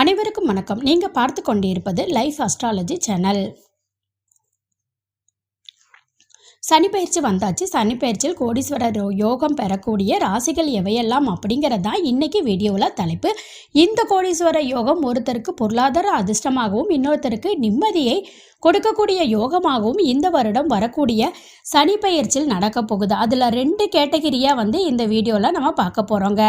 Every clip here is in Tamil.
அனைவருக்கும் வணக்கம். நீங்கள் பார்த்து கொண்டிருப்பது லைஃப் அஸ்ட்ராலஜி சேனல் சனி பயிற்சி வந்தாச்சு. சனி பயிற்சியில் கோடீஸ்வரர் யோகம் பெறக்கூடிய ராசிகள் எவையெல்லாம் அப்படிங்கிறது தான் இன்னைக்கு வீடியோவில் தலைப்பு. இந்த கோடீஸ்வர யோகம் ஒருத்தருக்கு பொருளாதார அதிர்ஷ்டமாகவும் இன்னொருத்தருக்கு நிம்மதியை கொடுக்கக்கூடிய யோகமாகவும் இந்த வருடம் வரக்கூடிய சனி பயிற்சியில் நடக்க போகுது. அதில் ரெண்டு கேட்டகிரியாக வந்து இந்த வீடியோவில் நம்ம பார்க்க போகிறோங்க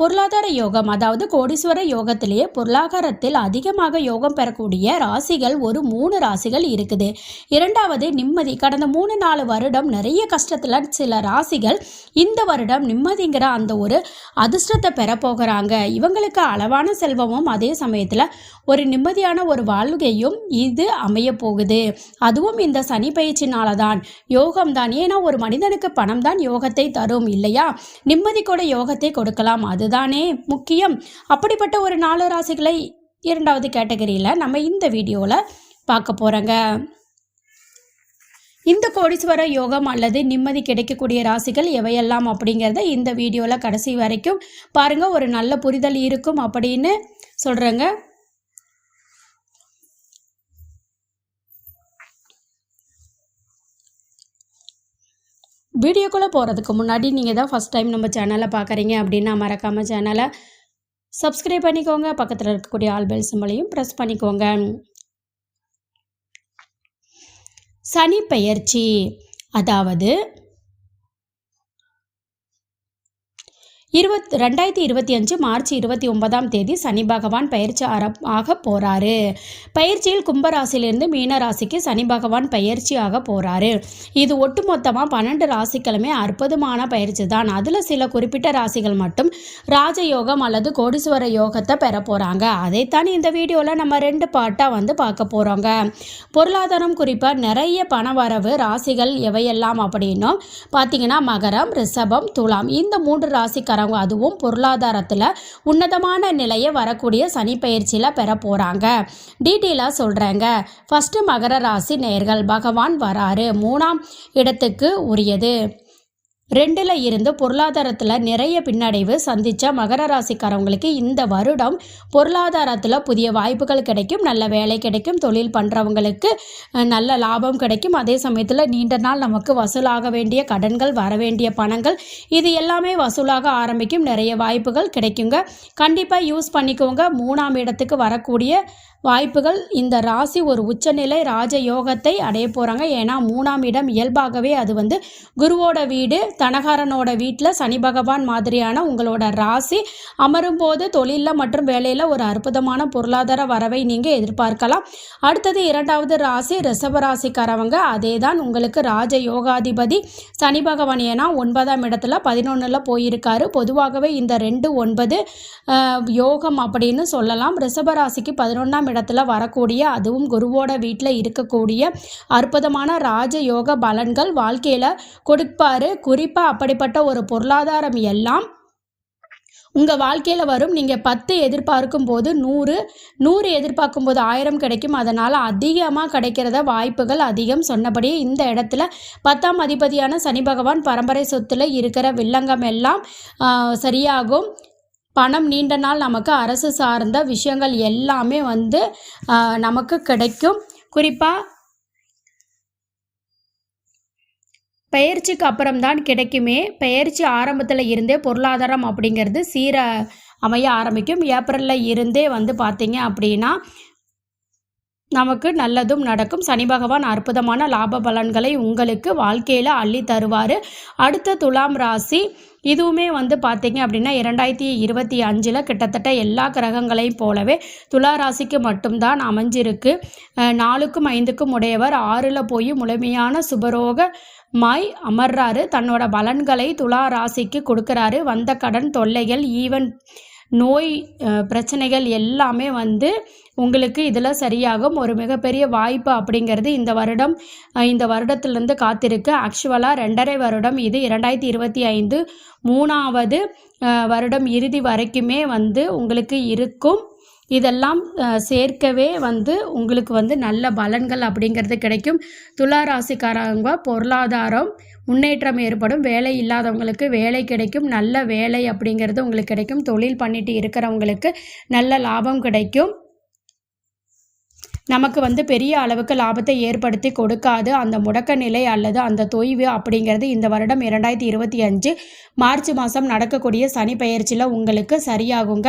பொருளாதார யோகம் அதாவது கோடீஸ்வர யோகத்திலேயே பொருளாதாரத்தில் அதிகமாக யோகம் பெறக்கூடிய ராசிகள் ஒரு மூணு ராசிகள் இருக்குது. இரண்டாவது நிம்மதி. கடந்த மூணு நாலு வருடம் நிறைய கஷ்டத்தில் சில ராசிகள் இந்த வருடம் நிம்மதிங்கிற அந்த ஒரு அதிர்ஷ்டத்தை பெற போகிறாங்க இவங்களுக்கு அளவான செல்வமும் அதே சமயத்தில் ஒரு நிம்மதியான ஒரு வாழ்க்கையும் இது அமை அமைய போகுது அதுவும் இந்த சனி பயிற்சினால தான் யோகம் தான். ஏன்னா ஒரு மனிதனுக்கு பணம் தான் யோகத்தை தரும் இல்லையா? நிம்மதி கூட யோகத்தை கொடுக்கலாம். அதுதானே முக்கியம். அப்படிப்பட்ட ஒரு நாலு ராசிகளை இரண்டாவது கேட்டகரியில் நம்ம இந்த வீடியோவில் பார்க்க போகிறோங்க இந்த கோடீஸ்வர யோகம் அல்லது நிம்மதி கிடைக்கக்கூடிய ராசிகள் எவையெல்லாம் அப்படிங்கிறத இந்த வீடியோவில் கடைசி வரைக்கும் பாருங்கள் ஒரு நல்ல புரிதல் இருக்கும் அப்படின்னு சொல்கிறேங்க வீடியோக்குள்ளே போகிறதுக்கு முன்னாடி நீங்கள் தான் ஃபஸ்ட் டைம் நம்ம சேனலை பார்க்குறீங்க அப்படின்னா மறக்காமல் சேனலை சப்ஸ்கிரைப் பண்ணிக்கோங்க. பக்கத்தில் இருக்கக்கூடிய ஆல் பெல் சிம்பளையும் ப்ரெஸ் பண்ணிக்கோங்க. சனி பெயர்ச்சி அதாவது இருபத் ரெண்டாயிரத்தி இருபத்தி அஞ்சு மார்ச் இருபத்தி ஒன்பதாம் தேதி சனி பகவான் பயிற்சி ஆர ஆக போகிறாரு பயிற்சியில் கும்பராசிலிருந்து மீன ராசிக்கு சனி பகவான் பயிற்சியாக போகிறாரு இது ஒட்டுமொத்தமாக பன்னெண்டு ராசிகளுமே அற்புதமான பயிற்சி தான். அதில் சில குறிப்பிட்ட ராசிகள் மட்டும் ராஜயோகம் அல்லது கோடீஸ்வர யோகத்தை பெற போகிறாங்க அதைத்தான் இந்த வீடியோவில் நம்ம ரெண்டு பாட்டாக வந்து பார்க்க போகிறோங்க பொருளாதாரம் குறிப்பாக நிறைய பண வரவு ராசிகள் எவையெல்லாம் அப்படின்னும் பார்த்தீங்கன்னா மகரம் ரிஷபம் துலாம் இந்த மூன்று ராசிக்காரங்க அதுவும் பொருளாதாரத்தில் உன்னதமான நிலையை வரக்கூடிய சனி பயிற்சியில் பெற போகிறாங்க டீட்டெயிலாக சொல்கிறேங்க ஃபஸ்ட்டு மகர ராசி நேர்கள். பகவான் வராரு. மூணாம் இடத்துக்கு உரியது. ரெண்டில் இருந்து பொருளாதாரத்தில் நிறைய பின்னடைவு சந்தித்த மகர ராசிக்காரவங்களுக்கு இந்த வருடம் பொருளாதாரத்தில் புதிய வாய்ப்புகள் கிடைக்கும் நல்ல வேலை கிடைக்கும் தொழில் பண்ணுறவங்களுக்கு நல்ல லாபம் கிடைக்கும். அதே சமயத்தில் நீண்ட நாள் நமக்கு வசூலாக வேண்டிய கடன்கள் வர வேண்டிய பணங்கள் இது எல்லாமே வசூலாக ஆரம்பிக்கும். நிறைய வாய்ப்புகள் கிடைக்குங்க. கண்டிப்பாக யூஸ் பண்ணிக்கோங்க. மூணாம் இடத்துக்கு வரக்கூடிய வாய்ப்புகள். இந்த ராசி ஒரு உச்சநிலை ராஜ யோகத்தை அடைய போகிறாங்க ஏன்னா மூணாம் இடம் இயல்பாகவே அது வந்து குருவோட வீடு தனகாரனோட வீட்டில் சனி பகவான் மாதிரியான உங்களோட ராசி அமரும் போது தொழிலில் மற்றும் வேலையில் ஒரு அற்புதமான பொருளாதார வரவை நீங்கள் எதிர்பார்க்கலாம். அடுத்தது இரண்டாவது ராசி ரிஷப ராசிக்காரவங்க. அதே தான் உங்களுக்கு ராஜ யோகாதிபதி சனி பகவான். ஏன்னா ஒன்பதாம் இடத்துல பதினொன்றில் போயிருக்காரு. பொதுவாகவே இந்த ரெண்டு ஒன்பது யோகம் அப்படின்னு சொல்லலாம். ரிஷப ராசிக்கு பதினொன்றாம் இடத்துல வரக்கூடிய அதுவும் குருவோட வீட்டில் இருக்கக்கூடிய அற்புதமான ராஜ யோக பலன்கள் வாழ்க்கையில் கொடுப்பாரு. குறிப்பாக அப்படிப்பட்ட ஒரு பொருளாதாரம் எல்லாம் உங்கள் வாழ்க்கையில் வரும். நீங்கள் பத்து எதிர்பார்க்கும் போது நூறு நூறு எதிர்பார்க்கும் போது ஆயிரம் கிடைக்கும். அதனால் அதிகமாக கிடைக்கிறத வாய்ப்புகள் அதிகம். சொன்னபடி இந்த இடத்துல பத்தாம் அதிபதியான சனி பகவான் பரம்பரை சொத்தில் இருக்கிற வில்லங்கம் எல்லாம் சரியாகும். பணம் நீண்ட நாள் நமக்கு அரசு சார்ந்த விஷயங்கள் எல்லாமே வந்து நமக்கு கிடைக்கும். குறிப்பாக பயிற்சிக்கு அப்புறம்தான் கிடைக்குமே. பயிற்சி ஆரம்பத்தில் இருந்தே பொருளாதாரம் அப்படிங்கிறது சீர அமைய ஆரம்பிக்கும். ஏப்ரலில் இருந்தே வந்து பார்த்தீங்க அப்படின்னா நமக்கு நல்லதும் நடக்கும். சனி பகவான் அற்புதமான லாப பலன்களை உங்களுக்கு வாழ்க்கையில் அள்ளி தருவார். அடுத்த துலாம் ராசி இதுவுமே வந்து பார்த்தீங்க அப்படின்னா இரண்டாயிரத்தி இருபத்தி அஞ்சில் கிட்டத்தட்ட எல்லா கிரகங்களையும் போலவே துலா ராசிக்கு மட்டும்தான் அமைஞ்சிருக்கு. நாலுக்கும் ஐந்துக்கும் உடையவர். ஆறில் போய் முழுமையான சுபரோக மாய் அமர்றாரு. தன்னோட பலன்களை துலா ராசிக்கு கொடுக்குறாரு. வந்த கடன் தொல்லைகள் ஈவன் நோய் பிரச்சனைகள் எல்லாமே வந்து உங்களுக்கு இதில் சரியாகும். ஒரு மிகப்பெரிய வாய்ப்பு அப்படிங்கிறது இந்த வருடம் இந்த வருடத்திலிருந்து காத்திருக்கு. ஆக்சுவலாக ரெண்டரை வருடம். இது இரண்டாயிரத்தி இருபத்தி ஐந்து மூணாவது வருடம் இறுதி வரைக்குமே வந்து உங்களுக்கு இருக்கும். இதெல்லாம் சேர்க்கவே வந்து உங்களுக்கு வந்து நல்ல பலன்கள் அப்படிங்கிறது கிடைக்கும். துலா ராசிக்காரங்க பொருளாதாரம் முன்னேற்றம் ஏற்படும். வேலை இல்லாதவங்களுக்கு வேலை கிடைக்கும். நல்ல வேலை அப்படிங்கிறது உங்களுக்கு கிடைக்கும். தொழில் பண்ணிட்டு இருக்கிறவங்களுக்கு நல்ல லாபம் கிடைக்கும். நமக்கு வந்து பெரிய அளவுக்கு லாபத்தை ஏற்படுத்தி கொடுக்காது. அந்த முடக்க நிலை அல்லது அந்த தொய்வு அப்படிங்கிறது இந்த வருடம் இரண்டாயிரத்தி இருபத்தி அஞ்சு மார்ச் மாதம் நடக்கக்கூடிய சனி பயிற்சியில் உங்களுக்கு சரியாகுங்க.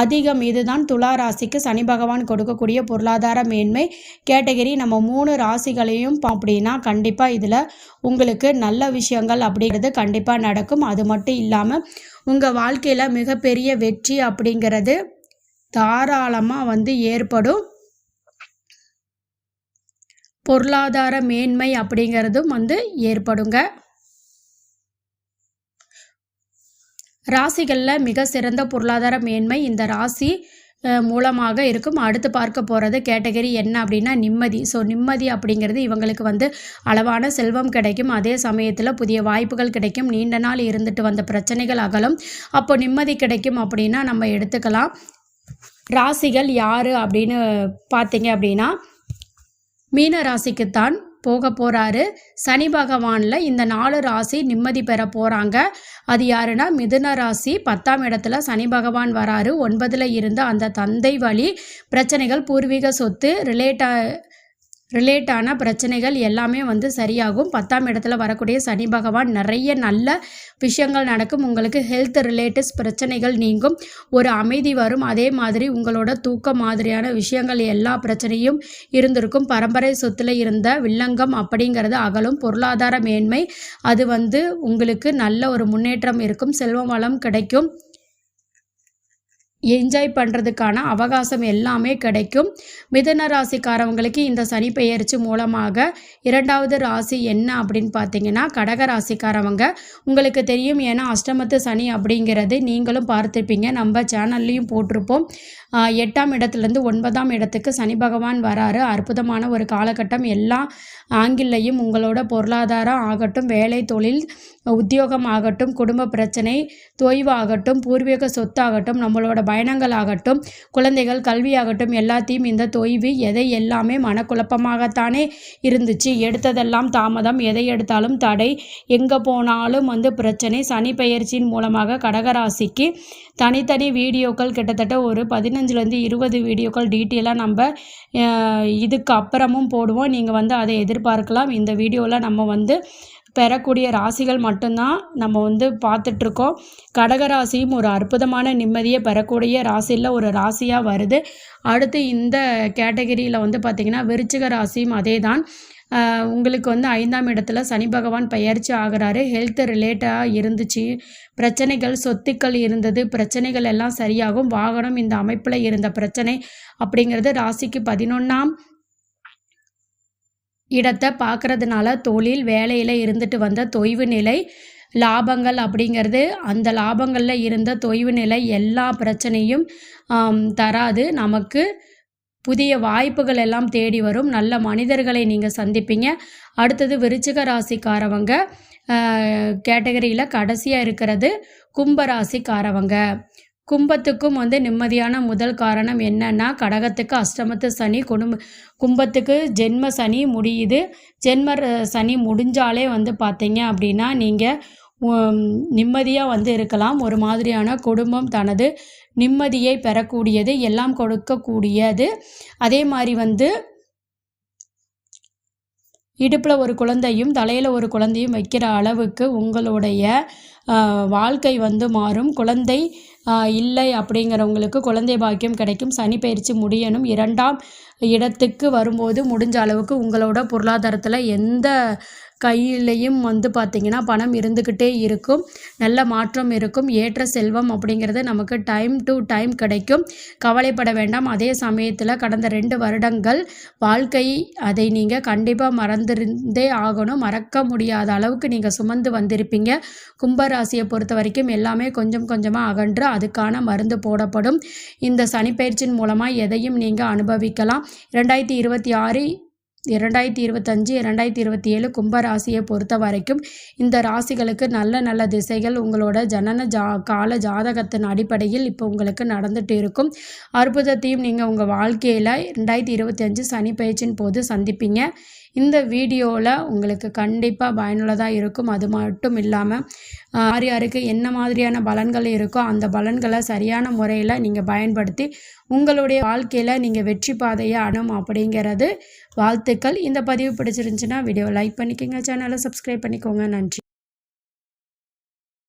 அதிகம் இதுதான் துலா ராசிக்கு சனி பகவான் கொடுக்கக்கூடிய பொருளாதார மேன்மை. கேட்டகரி நம்ம மூணு ராசிகளையும் அப்படின்னா கண்டிப்பாக இதில் உங்களுக்கு நல்ல விஷயங்கள் அப்படிங்கிறது கண்டிப்பாக நடக்கும். அது மட்டும் இல்லாமல் உங்கள் வாழ்க்கையில் மிகப்பெரிய வெற்றி அப்படிங்கிறது தாராளமாக வந்து ஏற்படும். பொருளாதார மேன்மை அப்படிங்கிறதும் வந்து ஏற்படுங்க. ராசிகளில் மிக சிறந்த பொருளாதார மேன்மை இந்த ராசி மூலமாக இருக்கும். அடுத்து பார்க்க போகிறது கேட்டகரி என்ன அப்படின்னா நிம்மதி. ஸோ நிம்மதி அப்படிங்கிறது இவங்களுக்கு வந்து அளவான செல்வம் கிடைக்கும். அதே சமயத்தில் புதிய வாய்ப்புகள் கிடைக்கும். நீண்ட நாள் இருந்துட்டு வந்த பிரச்சனைகள் அகலும். அப்போ நிம்மதி கிடைக்கும் அப்படின்னா நம்ம எடுத்துக்கலாம். ராசிகள் யார் அப்படின்னு பார்த்தீங்க அப்படின்னா மீன ராசிக்குத்தான் போக போகிறாரு சனி பகவானில் இந்த நாலு ராசி நிம்மதி பெற போகிறாங்க அது யாருன்னா மிதுன ராசி. பத்தாம் இடத்துல சனி பகவான் வராரு. ஒன்பதில் இருந்து அந்த தந்தை வழி பிரச்சனைகள் பூர்வீக சொத்து ரிலேட்டா ரிலேட்டான பிரச்சனைகள் எல்லாமே வந்து சரியாகும். பத்தாம் இடத்துல வரக்கூடிய சனி பகவான் நிறைய நல்ல விஷயங்கள் நடக்கும். உங்களுக்கு ஹெல்த் ரிலேட்டிவ்ஸ் பிரச்சனைகள் நீங்கும். ஒரு அமைதி வரும். அதே மாதிரி உங்களோட தூக்கம் மாதிரியான விஷயங்கள் எல்லா பிரச்சனையும் இருந்திருக்கும். பரம்பரை சொத்துல இருந்த வில்லங்கம் அப்படிங்கிறது அகலும். பொருளாதார மேன்மை அது வந்து உங்களுக்கு நல்ல ஒரு முன்னேற்றம் இருக்கும். செல்வ வளம் கிடைக்கும். என்ஜாய் பண்ணுறதுக்கான அவகாசம் எல்லாமே கிடைக்கும். மிதன ராசிக்காரவங்களுக்கு இந்த சனி பெயர்ச்சி மூலமாக இரண்டாவது ராசி என்ன அப்படின்னு பார்த்தீங்கன்னா கடக ராசிக்காரவங்க. உங்களுக்கு தெரியும் ஏன்னா அஷ்டமத்து சனி அப்படிங்கிறது நீங்களும் பார்த்துருப்பீங்க. நம்ம சேனல்லையும் போட்டிருப்போம். எட்டாம் இடத்துலேருந்து ஒன்பதாம் இடத்துக்கு சனி பகவான் வராரு. அற்புதமான ஒரு காலகட்டம். எல்லா ஆங்கிலையும் உங்களோட பொருளாதாரம் ஆகட்டும் வேலை தொழில் உத்தியோகம் ஆகட்டும் குடும்ப பிரச்சனை தொய்வாகட்டும் பூர்வீக சொத்தாகட்டும் நம்மளோட பயணங்கள் ஆகட்டும் குழந்தைகள் கல்வி ஆகட்டும் எல்லாத்தையும் இந்த தொய்வு எதை எல்லாமே மனக்குழப்பமாகத்தானே இருந்துச்சு. எடுத்ததெல்லாம் தாமதம். எதை எடுத்தாலும் தடை. எங்கே போனாலும் வந்து பிரச்சனை. சனி பயிற்சியின் மூலமாக கடகராசிக்கு தனித்தனி வீடியோக்கள் கிட்டத்தட்ட ஒரு பதினஞ்சுலேருந்து இருபது வீடியோக்கள் டீட்டெயிலாக நம்ம இதுக்கு அப்புறமும் போடுவோம். நீங்கள் வந்து அதை எதிர்பார்க்கலாம். இந்த வீடியோவில் நம்ம வந்து பெறக்கூடிய ராசிகள் மட்டும்தான் நம்ம வந்து பார்த்துட்ருக்கோம். கடகராசியும் ஒரு அற்புதமான நிம்மதியை பெறக்கூடிய ராசியில் ஒரு ராசியாக வருது. அடுத்து இந்த கேட்டகரியில் வந்து பார்த்திங்கன்னா விருச்சிக ராசியும் அதே தான் உங்களுக்கு வந்து ஐந்தாம் இடத்துல சனி பகவான் பயிற்சி ஆகிறாரு. ஹெல்த் ரிலேட்டாக இருந்துச்சு. பிரச்சனைகள் சொத்துக்கள் இருந்தது. பிரச்சனைகள் எல்லாம் சரியாகும். வாகனம் இந்த அமைப்பில் இருந்த பிரச்சனை அப்படிங்கிறது ராசிக்கு பதினொன்றாம் இடத்தை பார்க்குறதுனால தொழில் வேலையில் இருந்துட்டு வந்த தொய்வு நிலை லாபங்கள் அப்படிங்கிறது அந்த லாபங்களில் இருந்த தொய்வு நிலை எல்லா பிரச்சனையும் தராது. நமக்கு புதிய வாய்ப்புகள் எல்லாம் தேடி வரும். நல்ல மனிதர்களை நீங்கள் சந்திப்பீங்க. அடுத்தது விருச்சிக ராசிக்காரவங்க கேட்டகரியில் கடைசியாக இருக்கிறது கும்ப ராசிக்காரவங்க. கும்பத்துக்கும் வந்து நிம்மதியான முதல் காரணம் என்னன்னா கடகத்துக்கு அஷ்டமத்து சனி குடும்ப கும்பத்துக்கு ஜென்ம சனி முடியுது. ஜென்ம சனி முடிஞ்சாலே வந்து பார்த்தீங்க அப்படின்னா நீங்கள் நிம்மதியாக வந்து இருக்கலாம். ஒரு மாதிரியான குடும்பம் தனது நிம்மதியை பெறக்கூடியது எல்லாம் கொடுக்கக்கூடியது. அதே மாதிரி வந்து இடுப்பில் ஒரு குழந்தையும் தலையில் ஒரு குழந்தையும் வைக்கிற அளவுக்கு உங்களுடைய வாழ்க்கை வந்து மாறும். குழந்தை இல்லை அப்படிங்கிறவங்களுக்கு குழந்தை பாக்கியம் கிடைக்கும். சனி பயிற்சி முடியணும். இரண்டாம் இடத்துக்கு வரும்போது முடிஞ்ச அளவுக்கு உங்களோட பொருளாதாரத்தில் எந்த கையிலையும் வந்து பார்த்திங்கன்னா பணம் இருந்துக்கிட்டே இருக்கும். நல்ல மாற்றம் இருக்கும். ஏற்ற செல்வம் அப்படிங்கிறது நமக்கு டைம் டு டைம் கிடைக்கும். கவலைப்பட வேண்டாம். அதே சமயத்தில் கடந்த ரெண்டு வருடங்கள் வாழ்க்கை அதை நீங்கள் கண்டிப்பாக மறந்திருந்தே ஆகணும். மறக்க முடியாத அளவுக்கு நீங்கள் சுமந்து வந்திருப்பீங்க. கும்பராசியை பொறுத்த வரைக்கும் எல்லாமே கொஞ்சம் கொஞ்சமாக அகன்று அதுக்கான மருந்து போடப்படும். இந்த சனிப்பயிற்சியின் மூலமாக எதையும் நீங்கள் அனுபவிக்கலாம். ரெண்டாயிரத்தி இருபத்தி ஆறு இரண்டாயிரத்தி இருபத்தஞ்சு இரண்டாயிரத்தி இருபத்தி ஏழு கும்ப ராசியை பொறுத்த வரைக்கும் இந்த ராசிகளுக்கு நல்ல நல்ல திசைகள் உங்களோட ஜனன ஜா கால ஜாதகத்தின் அடிப்படையில் இப்போ உங்களுக்கு நடந்துட்டு இருக்கும். அற்புதத்தையும் நீங்கள் உங்கள் வாழ்க்கையில் ரெண்டாயிரத்தி இருபத்தி அஞ்சு சனி பயிற்சியின் போது சந்திப்பீங்க. இந்த வீடியோவில் உங்களுக்கு கண்டிப்பாக பயனுள்ளதாக இருக்கும். அது மட்டும் இல்லாமல் யார் யாருக்கு என்ன மாதிரியான பலன்கள் இருக்கோ அந்த பலன்களை சரியான முறையில் நீங்கள் பயன்படுத்தி உங்களுடைய வாழ்க்கையில் நீங்கள் வெற்றி பாதையை அணும் அப்படிங்கிறது வாழ்த்துக்கள். இந்த பதிவு பிடிச்சிருந்துச்சுன்னா வீடியோ லைக் பண்ணிக்கோங்க சேனலை சப்ஸ்கிரைப் பண்ணிக்கோங்க. நன்றி.